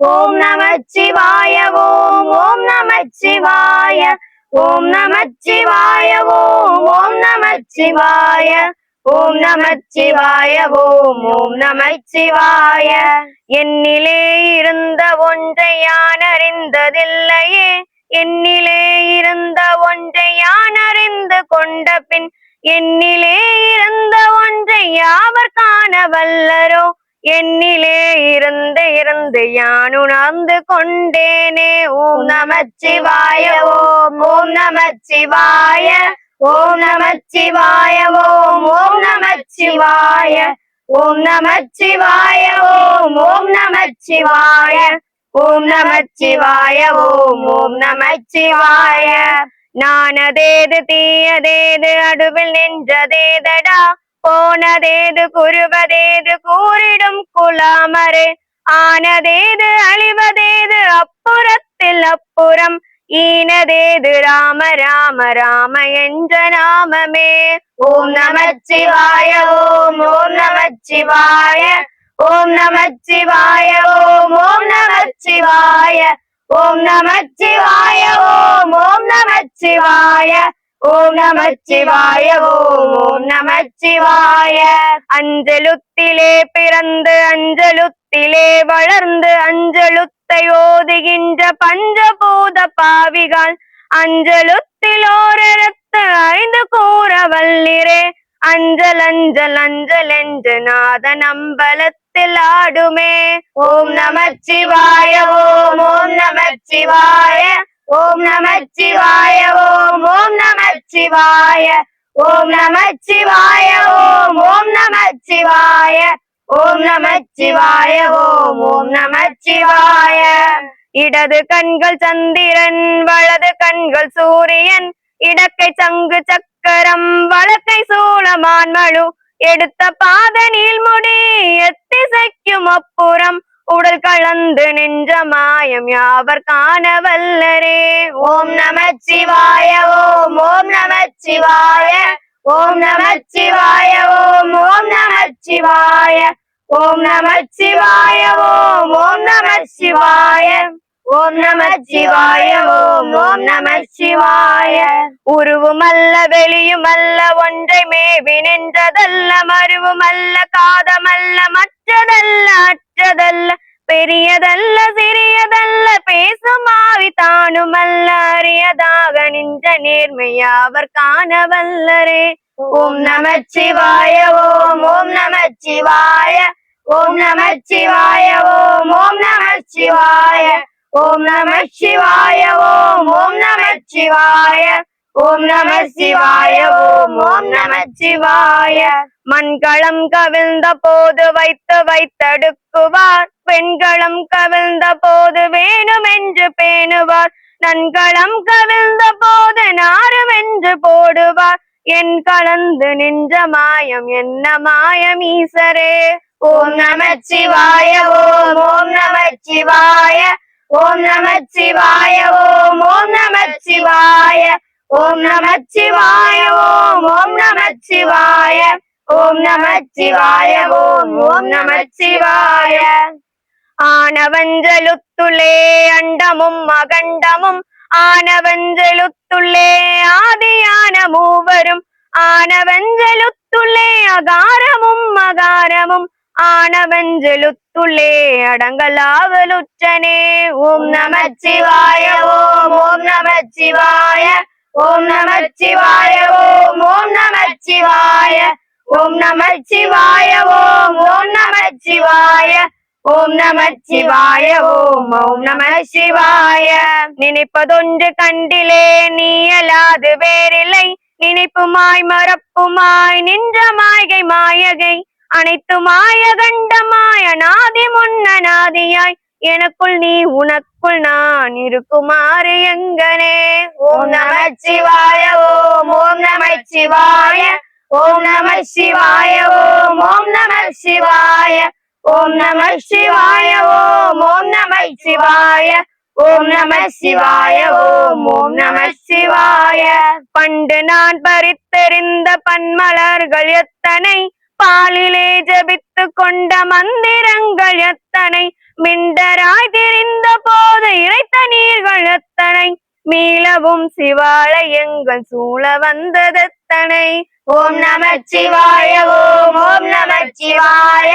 ஓம் நமச்சிவாய ஓம் ஓம் நமச்சிவாய ஓம் நமச்சிவாய ஓம் ஓம் நமச்சிவாய ஓம் நமச்சிவாய ஓம் ஓம் நமச்சிவாய. என்னிலே இருந்த ஒன்றை யான் அறிந்ததில்லையே என்னிலே இருந்த ஒன்றை யான் அறிந்து கொண்ட பின் என்னிலே இருந்த ஒன்றை யாவர் காண வல்லரோ என்னிலே இருந்து இருந்து யான் உணர்ந்து கொண்டேனே ஓம் நமச்சிவாய ஓம் ஓம் நமச்சிவாய ஓம் நமச்சிவாய ஓம் ஓம் நமச்சிவாய ஓம் நமச்சிவாய ஓம் ஓம் நமச்சிவாய ஓம் நமச்சிவாய ஓம் ஓம் நமச்சிவாய நானதேது தீயதேது அடுவில் நின்றதேதடா போனதேது குருவதேது கூறிடும் குலாமரே. ஆனதேது அழிவதேது அப்புறத்தில் அப்புறம். ஈனதேது ராம ராம ராம என்ற நாமமே. ஓம் நமச்சிவாய ஓம் ஓம் நமச்சிவாய. ஓம் நமச்சிவாய ஓம் ஓம் நமச்சிவாய. ஓம் நமச்சிவாய ஓம் ஓம் நமச்சிவாய. ஓம் நமச்சிவாய ஓம் ஓம் நமச்சிவாய அஞ்சலுத்திலே பிறந்து அஞ்சலுத்திலே வளர்ந்து அஞ்சலுத்தை ஓதுகின்ற பஞ்சபூத பாவிகள். அஞ்சலுத்தில் ஓரிடத்து ஐந்து கூற வல்லிரே. அஞ்சல் அஞ்சல் அஞ்சல் என்று நாதன் அம்பலத்தில் ஆடுமே. ஓம் நமச்சிவாய ஓம் ஓம் நமச்சிவாய ஓம் நமச்சிவாய ஓம் ஓம் நமச்சிவாய ஓம் நமச்சிவாய ஓம் ஓம் நமச்சிவாய ஓம் நமச்சிவாய ஓம் ஓம் நமச்சிவாய இடது கண்கள் சந்திரன் வலது கண்கள் சூரியன் இடக்கை சங்கு சக்கரம் வழக்கை சூளமான் மழு எடுத்த பாத நீள்முடி எத்திசைக்கும் அப்புறம் உடல் கலந்து நின்ற மாயம் யாவர் காண வல்லரே ஓம் நமச்சிவாய ஓம் ஓம் நமச்சிவாய ஓம் நமச்சிவாய ஓம் ஓம் நமச்சிவாய ஓம் நமச்சிவாய ஓம் ஓம் நமச்சிவாய ஓம் நமச்சிவாய ஓம் ஓம் நமச்சிவாய. உருவுமல்ல வெளியுமல்ல ஒன்றை மேவி நின்றதல்ல மருவுமல்ல காதமல்ல மற்றதல்ல அற்றதல்ல பெரியதல்ல சிறியதல்ல பேசும் ஆவி தானுமல்ல அறியதாக நின்ற நேர்மையாவர் காண வல்லரே ஓம் நமச்சிவாய ஓம் ஓம் நமச்சிவாய ஓம் நமச்சிவாய ஓம் ஓம் நமச்சிவாய ஓம் நமச்சிவாய ஓம் ஓம் நமச்சிவாய. ஓம் நம சிவாய ஓம் ஓம் நம சிவாய. மண்களம் கவிழ்ந்த போது வைத்து வைத்தடுக்குவார். பெண்களம் கவிழ்ந்த போது வேணுமென்று பேணுவார். நன்களம் கவிழ்ந்த போது நாரும் என்று போடுவார். என் கலந்து நின்ற மாயம் என்ன மாயம் ஈசரே? ஓம் நம சிவாய ஓம் ஓம் நம சிவாய. ஓம் நம சிவாய ஓம் ஓம் நம சிவாய. ஓம் நமச்சிவாய ஓம் ஓம் நமச்சிவாய ஓம் நமச்சிவாய ஓம் ஓம் நமச்சிவாய ஆனவஞ்சலுத்துள்ளே அண்டமும் அகண்டமும் ஆனவஞ்சலுத்துள்ளே ஆதியான மூவரும் ஆனவஞ்சலுத்துள்ளே அகாரமும் மகாரமும் ஆனவஞ்சலுத்துள்ளே அடங்கலாவலுற்றனே. ஓம் நமச்சிவாய ஓம் ஓம் நமச்சிவாய ஓம் நமச்சிவாய ஓம் ஓம் நமச்சிவாய ஓம் நமச்சிவாய ஓம் ஓம் நமச்சிவாய ஓம் நமச்சிவாய ஓம் ஓம் நம சிவாய. நினைப்பதொன்று கண்டிலே நீயலாது வேறில்லை. நினைப்புமாய் மறப்புமாய் நின்ற மாய்கை மாயகை. அனைத்து மாய கண்டமாய் அநாதி முன்னநாதியாய் எனக்குள் நீ உனக்கு உனக்குள் நான் இருக்குமாறு எங்கனே? ஓம் நம சிவாய ஓம் ஓம் நம சிவாய ஓம் நம சிவாய ஓம் ஓம் நம சிவாய ஓம் நம சிவாய ஓம் ஓம் நம சிவாய ஓம் நம சிவாய ஓம் ஓம் நம சிவாய. பண்டு நான் பறித்தெறிந்த பன்மலர்கள் எத்தனை? பாலிலே ஜபித்து கொண்ட மந்திரங்கள் எத்தனை? மிண்டராய் திரிந்த போது இறைத்த நீர்கள் எத்தனை? மீளவும் சிவாலயங்கள் சூழ வந்ததெத்தனை ஓம் நம சிவாய ஓம் ஓம் நம சிவாய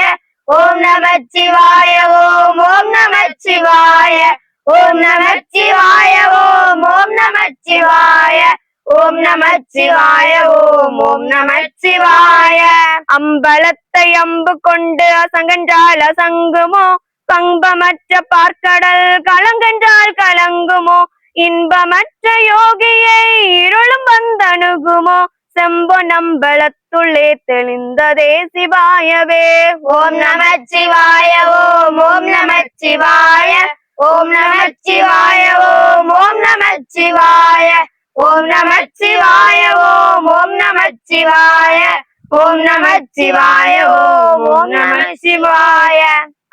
ஓம் நம சிவாய ஓம் ஓம் நம சிவாய ஓம் நம சிவாய ஓம் ஓம் நம சிவாய ஓம் நம சிவாய ஓம் ஓம் நம சிவாய அம்பலத்தை அம்பு கொண்டு அசங்கென்றால் அசங்குமோ? பம்பமற்ற பார்க்கடல் கலங்கென்றால் கலங்குமோ? இன்பமற்ற யோகியை இருளும் வந்தணுகுமோ? செம்பு நம்பளத்துள்ளே தெளிந்ததே சிவாயவே. ஓம் நம சிவாய ஓம் ஓம் நம சிவாய ஓம் நம சிவாய ஓம் ஓம் நம சிவாய ஓம் நமச்சிவாய ஓம் ஓம் நமச்சிவாய ஓம் நமச்சிவாய ஓம் ஓம் நமச்சிவாய.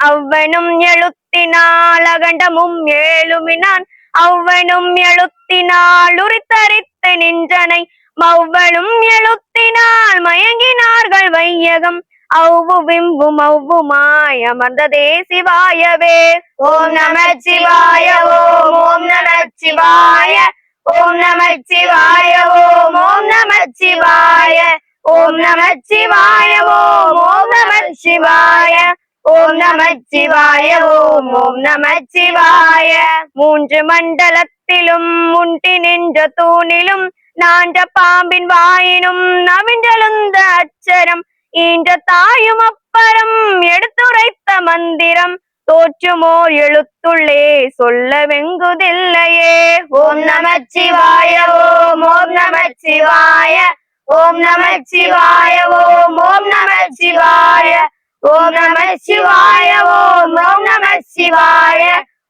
அவ்வனும் எழுத்தினால் அகண்டமும் ஏழுமினான் அவ்வனும் எழுத்தினால் உரித்தரித்து நின்றனை மவ்வளும் எழுத்தினால் மயங்கினார்கள் வையகம். அவ்வு விம்பும் அவ்வுமாய் அமர்ந்ததே சிவாயவே. ஓம் நமச்சிவாய ஓம் ஓம் நமச்சிவாய ஓம் நமச்சிவாய ஓம் ஓம் நமச்சிவாய ஓம் நமச்சிவாய ஓம் ஓம் நமச்சிவாய ஓம் நமச்சிவாய ஓம் ஓம் நமச்சிவாய மூன்று மண்டலத்திலும் முண்டி நின்ற தூணிலும் நான்ற பாம்பின் வாயினும் நவின்றெழுந்த அச்சரம் ஈன்ற தாயும் அப்பரம் எடுத்துரைத்த மந்திரம் தோற்றுமோர் எழுத்துள்ளே சொல்ல வெங்குதில்லையே ஓம் நமச்சிவாய ஓம் ஓம் நமச்சிவாய ஓம் நமச்சிவாய ஓம் ஓம் நமச்சிவாய ஓம் நமச்சிவாய ஓம் ஓம் நமச்சிவாய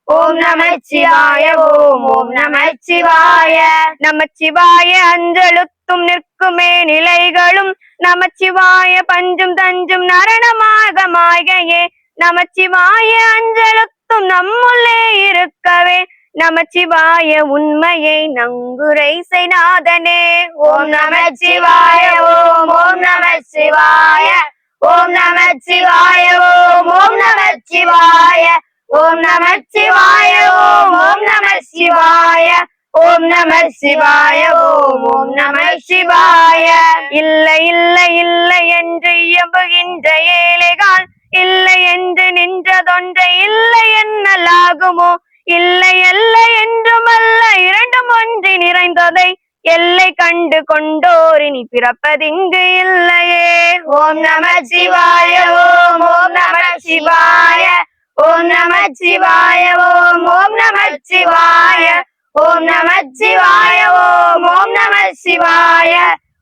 ஓம் நமச்சிவாய ஓம் ஓம் நமச்சிவாய. நமச்சிவாய அஞ்சலுத்தும் நிற்குமே நிலைகளும் நமச்சிவாய பஞ்சும் தஞ்சும் நரணமாக மாயையே நமச்சிவாய அஞ்செழுத்தும் நம்முள்ளே இருக்கவே. நமச்சிவாய உண்மையை நங்குரை செய்நாதனே. ஓம் நமச்சிவாய சிவாய ஓம் ஓம் நமச்சிவாய. சிவாய ஓம் நமச்சிவாய ஓம் ஓம் நமச்சிவாய. சிவாய ஓம் நமச்சிவாய சிவாய ஓம் ஓம் நமச்சிவாய. சிவாய ஓம் நம சிவாய ஓம் ஓம் நம சிவாய இல்லை இல்லை இல்லை என்று இயம்புகின்ற ஏழைகால் இல்லை என்று நின்றதொன்றை இல்லை என்னலாகுமோ? இல்லை இல்லை என்றுமல்ல இரண்டும் ஒன்றி நிறைந்ததை எல்லை கண்டு கொண்டோரினி பிறப்பதிங்கு இல்லையே. ஓம் நம சிவாய ஓம் ஓம் நம சிவாய ஓம் நம சிவாய ஓம் ஓம் நம சிவாய ஓம் நம சிவாய ஓம் ஓம் நம சிவாய.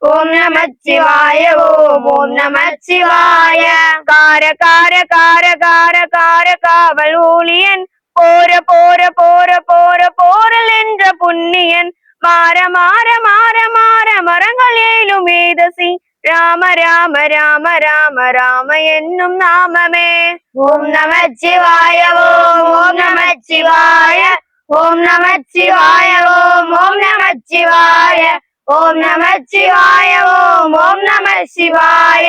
ஓம் நம சிவாய ஓம் ஓம் நம சிவாய கார கார கார கார கார காவல் ஊழியன் போர போர போர போர போரல் என்ற புண்ணியன் மாற மாற மாற மாற மரங்கள் ஏழும் வேதசி ராம ராம ராம ராம ராம என்னும் நாமமே ஓம் நம சிவாய ஓம் ஓம் நம சிவாய ஓம் நம சிவாய ஓம் ஓம் நம சிவாய ஓம் நம சிவாய ஓம் ஓம் நம சிவாய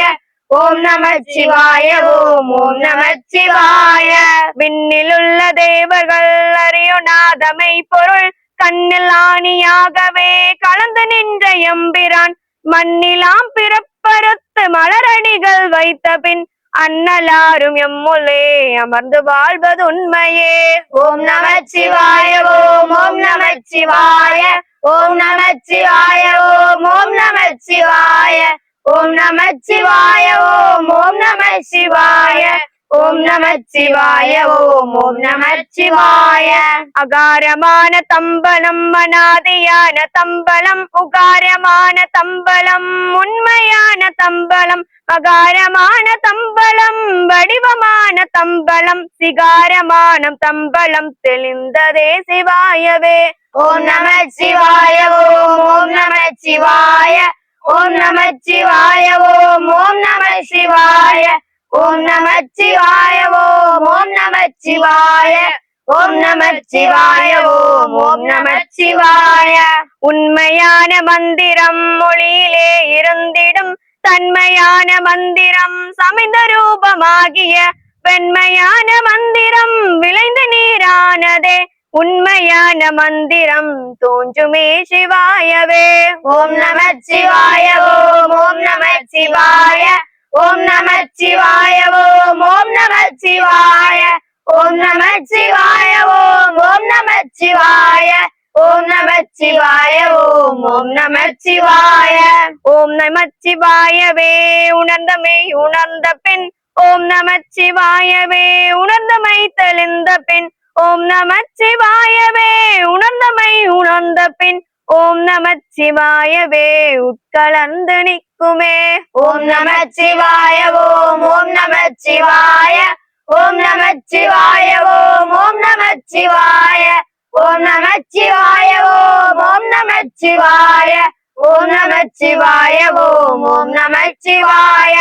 ஓம் நம சிவாய ஓம் ஓம் நம சிவாய. விண்ணிலுள்ள தேவர்கள் அறியோ நாதமை பொருள் கண்ணில் ஆணியாகவே கலந்து நின்ற எம்பிரான் மண்ணிலாம் பிறப்பறுத்து மலரணிகள் வைத்த பின் அண்ணலாரும் எம்முலே அமர்ந்து வாழ்வது உண்மையே ஓம் நம சிவாய ஓம் ஓம் நம சிவாய ஓம் நமச்சிவாய ஓம் ஓம் நமச்சிவாய ஓம் நமச்சிவாய ஓம் ஓம் நம சிவாய ஓம் நமச்சிவாய ஓம் ஓம் நமச்சிவாய. அகாரமான தம்பலம் அநாதியான தம்பலம் உகாரமான தம்பலம் உண்மையான தம்பலம் அகாரமான தம்பலம் வடிவமான தம்பலம் சிகாரமான தம்பலம் தெளிந்ததே சிவாயவே. ஓம் நம சிவாய ஓம் ஓம் நம சிவாய ஓம் நம சிவாய ஓம் ஓம் நம சிவாய ஓம் நம சிவாய ஓம் ஓம் நம சிவாய ஓம் நம சிவாய ஓம் ஓம் நம சிவாய. உண்மையான மந்திரம் மொழியிலே இருந்திடும் தன்மையான மந்திரம் சமைந்த ரூபமாகிய பெண்மையான மந்திரம் விளைந்த நீரானதே. உண்மையான மந்திரம் தோன்றுமே சிவாயவே ஓம் நம சிவாய ஓம் ஓம் நம சிவாய ஓம் நம சிவாய ஓம் ஓம் நம சிவாய ஓம் நம சிவாய ஓம் ஓம் நம சிவாய ஓம் நம சிவாய ஓம் ஓம் நம சிவாய ஓம் நம சிவாயவே உணர்ந்தமை உணர்ந்த பெண் ஓம் நம சிவாயவே உணர்ந்தமை தெளிந்த பெண் ஓம் நம சிவாயவே உணர்ந்தமை உணர்ந்த பின் ஓம் நம சிவாயவே உட்கலந்து நிற்குமே ஓம் நம சிவாய ஓம் ஓம் நம சிவாய ஓம் நம சிவாய ஓம் ஓம் நம சிவாய ஓம் நம சிவாய ஓம் ஓம் நம சிவாய ஓம் நம சிவாய ஓம் ஓம் நம சிவாய